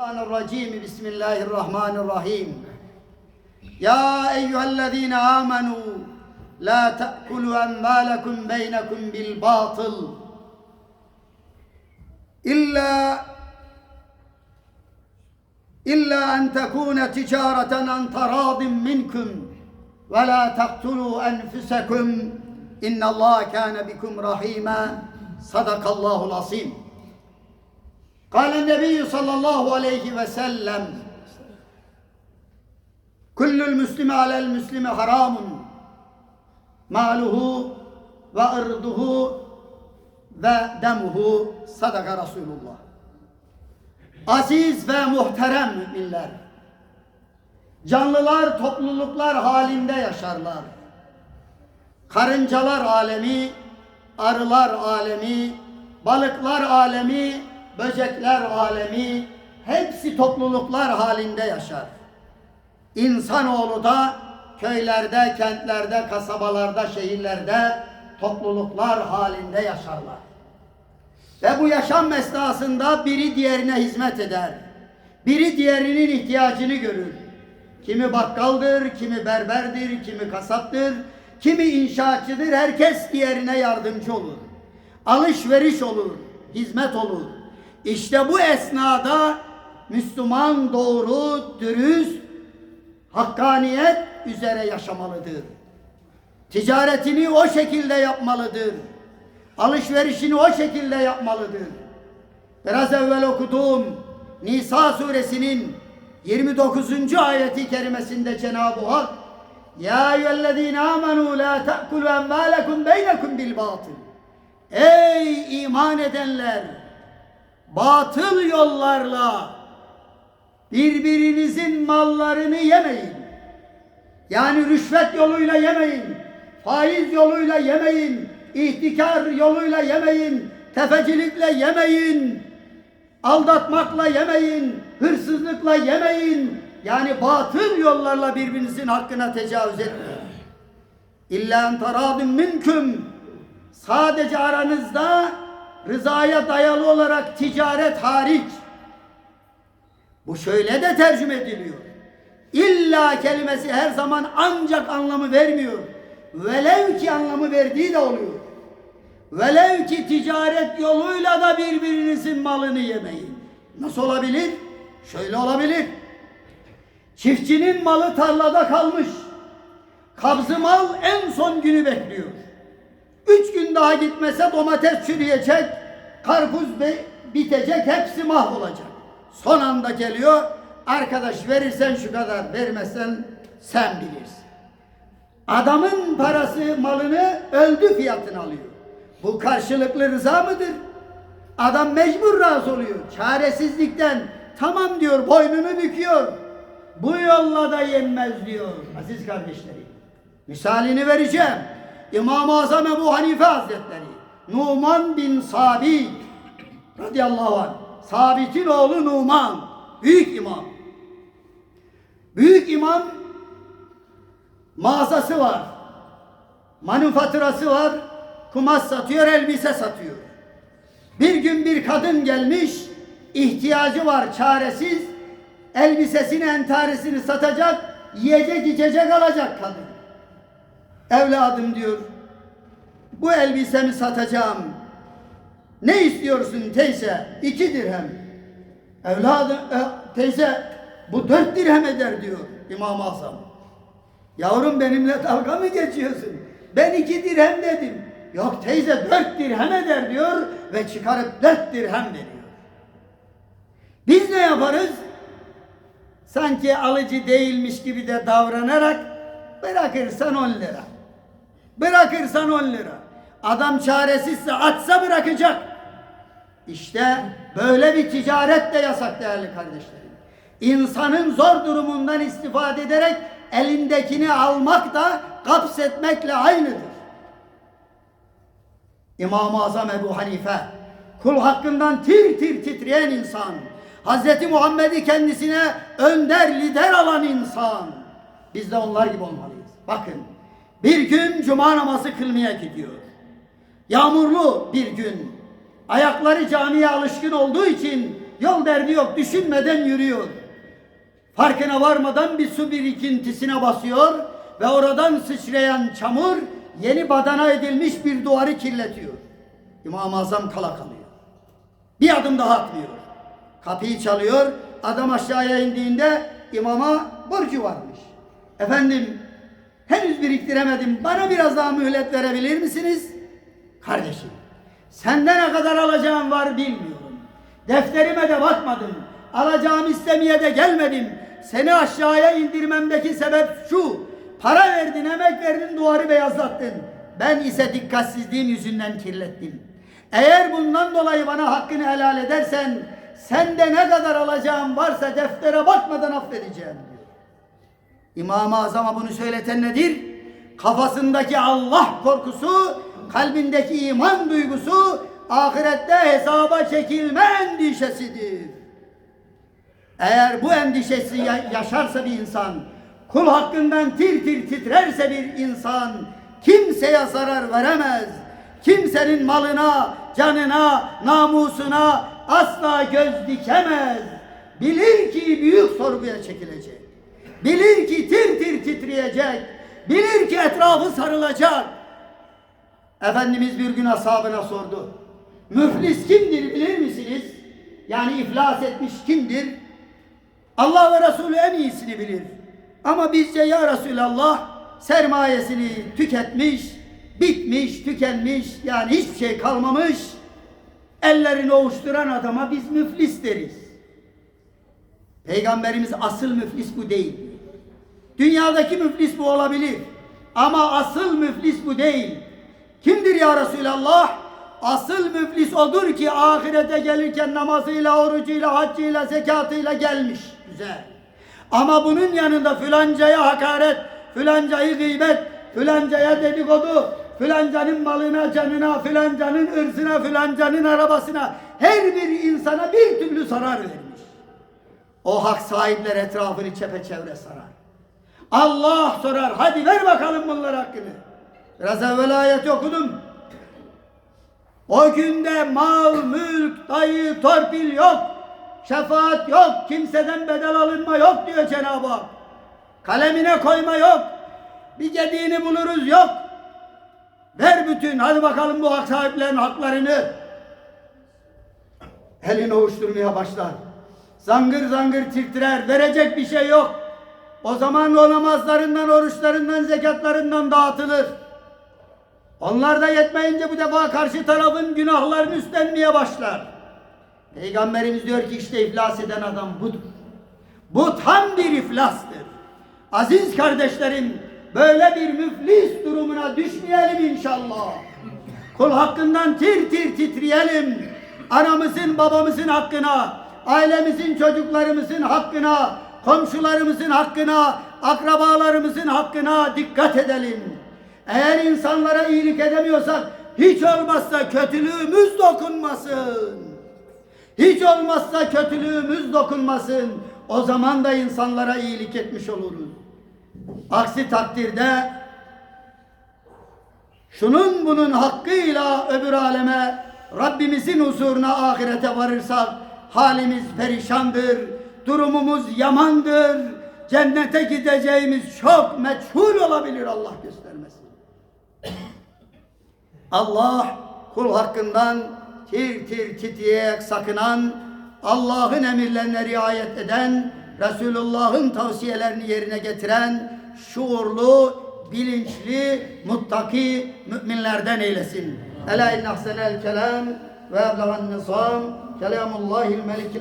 الرحمن الرجيم. بسم الله الرحمن الرحيم. يا أيها الذين آمنوا لا تأكلوا أموالكم بينكم بالباطل إلا إلا أن تكون تجارة عن تراض منكم. ولا تقتلوا أنفسكم. إن الله كان بكم رحيما. صدق الله العظيم. قال النبي صلى الله عليه وسلم كل المسلم على المسلم حرام ماله وأرضه ودمه صدق رسول الله Aziz ve muhterem müminler, canlılar topluluklar halinde yaşarlar. Karıncalar alemi, arılar alemi, balıklar alemi, böcekler alemi hepsi topluluklar halinde yaşar. İnsanoğlu da köylerde, kentlerde, kasabalarda, şehirlerde topluluklar halinde yaşarlar. Ve bu yaşam esnasında biri diğerine hizmet eder. Biri diğerinin ihtiyacını görür. Kimi bakkaldır, kimi berberdir, kimi kasaptır, kimi inşaatçıdır. Herkes diğerine yardımcı olur. Alışveriş olur, hizmet olur. İşte bu esnada Müslüman doğru, dürüst, hakkaniyet üzere yaşamalıdır. Ticaretini o şekilde yapmalıdır. Alışverişini o şekilde yapmalıdır. Biraz evvel okuduğum Nisa suresinin 29. ayeti kerimesinde Cenab-ı Hak Ya eyyühellezine amenu la ta'kulu envâlekum beynekum bil batıl Ey iman edenler batıl yollarla birbirinizin mallarını yemeyin. Yani rüşvet yoluyla yemeyin. Faiz yoluyla yemeyin. ihtikar yoluyla yemeyin. Tefecilikle yemeyin. Aldatmakla yemeyin. Hırsızlıkla yemeyin. Yani batıl yollarla birbirinizin hakkına tecavüz etmeyin. İlla en taradun minküm. Sadece aranızda rızaya dayalı olarak ticaret hariç. Bu şöyle de tercüme ediliyor. İlla kelimesi her zaman ancak anlamı vermiyor. Velev ki anlamı verdiği de oluyor. Velev ki ticaret yoluyla da birbirinizin malını yemeyin. Nasıl olabilir? Şöyle olabilir. Çiftçinin malı tarlada kalmış. Kabzı mal en son günü bekliyor. Üç gün daha gitmese domates çürüyecek, karpuz bitecek, hepsi mahvolacak. Son anda geliyor, arkadaş verirsen şu kadar, vermezsen sen bilirsin. Adamın parası, malını öldü fiyatını alıyor. Bu karşılıklı rıza mıdır? Adam mecbur razı oluyor. Çaresizlikten tamam diyor, boynunu büküyor. Bu yolla da yenmez diyor aziz kardeşlerim. Misalini vereceğim. İmam-ı Azam Ebu Hanife Hazretleri, Numan bin Sabit radıyallahu anh, Sabit'in oğlu Numan, büyük imam. Büyük imam mağazası var. Manifaturası var. Kumaş satıyor, elbise satıyor. Bir gün bir kadın gelmiş, ihtiyacı var, çaresiz. Elbisesini, entarisini satacak, yiyecek, içecek alacak kadın. Evladım diyor, bu elbisemi satacağım. Ne istiyorsun teyze? İki dirhem. Evladım, e, teyze bu dört dirhem eder diyor İmam-ı Azam. Yavrum benimle dalga mı geçiyorsun? Ben iki dirhem dedim. Yok teyze dört dirhem eder diyor ve çıkarıp dört dirhem veriyor. Biz ne yaparız? Sanki alıcı değilmiş gibi de davranarak bırakırsan on lira. Bırakırsan on lira. Adam çaresizse atsa bırakacak. İşte böyle bir ticaret de yasak değerli kardeşlerim. İnsanın zor durumundan istifade ederek elindekini almak da kapsetmekle aynıdır. İmam-ı Azam Ebu Hanife kul hakkından tir tir titreyen insan. Hazreti Muhammed'i kendisine önder lider alan insan. Biz de onlar gibi olmalıyız. Bakın bir gün cuma namazı kılmaya gidiyor. Yağmurlu bir gün. Ayakları camiye alışkın olduğu için Yol derdi yok, düşünmeden yürüyor. Farkına varmadan bir su birikintisine basıyor ve oradan sıçrayan çamur yeni badana edilmiş bir duvarı kirletiyor. İmam-ı Azam kala kalıyor. Bir adım daha atmıyor. Kapıyı çalıyor. Adam aşağıya indiğinde imama borcu varmış. Efendim henüz biriktiremedim. Bana biraz daha mühlet verebilir misiniz? Kardeşim senden ne kadar alacağım var bilmiyorum. Defterime de bakmadım. Alacağım istemeye de gelmedim. Seni aşağıya indirmemdeki sebep şu. Para verdin, emek verdin, duvarı beyazlattın. Ben ise dikkatsizliğim yüzünden kirlettim. Eğer bundan dolayı bana hakkını helal edersen, sende ne kadar alacağım varsa deftere bakmadan affedeceğim diyor. İmam-ı Azam'a bunu söyleten nedir? Kafasındaki Allah korkusu, kalbindeki iman duygusu, ahirette hesaba çekilme endişesidir. Eğer bu endişesi ya- yaşarsa bir insan, kul hakkından tir tir titrerse bir insan, kimseye zarar veremez. Kimsenin malına, canına, namusuna asla göz dikemez. Bilir ki büyük sorguya çekilecek. Bilir ki tir tir titreyecek. Bilir ki etrafı sarılacak. Efendimiz bir gün ashabına sordu. Müflis kimdir bilir misiniz? Yani iflas etmiş kimdir? Allah ve Resulü en iyisini bilir. Ama bizce ya Resulallah sermayesini tüketmiş, bitmiş, tükenmiş yani hiçbir şey kalmamış. Ellerini ovuşturan adama biz müflis deriz. Peygamberimiz asıl müflis bu değil. Dünyadaki müflis bu olabilir. Ama asıl müflis bu değil. Kimdir ya Resulallah? Asıl müflis odur ki ahirete gelirken namazıyla, orucuyla, haccıyla, zekatıyla gelmiş. Güzel. Ama bunun yanında filancaya hakaret, filancayı gıybet, filancaya dedikodu, filancanın malına, canına, filancanın ırzına, filancanın arabasına, her bir insana bir türlü zarar vermiş. O hak sahipler etrafını çepeçevre sarar. Allah sorar. Hadi ver bakalım bunlar hakkını. Biraz evvel ayet okudum. O günde mal, mülk, dayı, torpil yok. Şefaat yok. Kimseden bedel alınma yok diyor Cenab-ı Hak. Kalemine koyma yok. Bir gediğini buluruz yok. Ver bütün. Hadi bakalım bu hak sahiplerinin haklarını. Elini ovuşturmaya başlar. Zangır zangır titrer. Verecek bir şey yok. O zaman o namazlarından, oruçlarından, zekatlarından dağıtılır. Onlar da yetmeyince bu defa karşı tarafın günahlarını üstlenmeye başlar. Peygamberimiz diyor ki işte iflas eden adam budur. Bu tam bir iflastır. Aziz kardeşlerim böyle bir müflis durumuna düşmeyelim inşallah. Kul hakkından tir tir titreyelim. Anamızın babamızın hakkına, ailemizin çocuklarımızın hakkına, komşularımızın hakkına, akrabalarımızın hakkına dikkat edelim. Eğer insanlara iyilik edemiyorsak hiç olmazsa kötülüğümüz dokunmasın. Hiç olmazsa kötülüğümüz dokunmasın. O zaman da insanlara iyilik etmiş oluruz. Aksi takdirde şunun bunun hakkıyla öbür aleme Rabbimizin huzuruna ahirete varırsak halimiz perişandır, durumumuz yamandır, cennete gideceğimiz çok meçhul olabilir Allah göstermesin. Allah kul hakkından tir tir titreyerek sakınan, Allah'ın emirlerine riayet eden, Resulullah'ın tavsiyelerini yerine getiren, şuurlu, bilinçli, muttaki müminlerden eylesin. Ela inne ahsenel kelam ve eblegan nisam kelamullahil melikil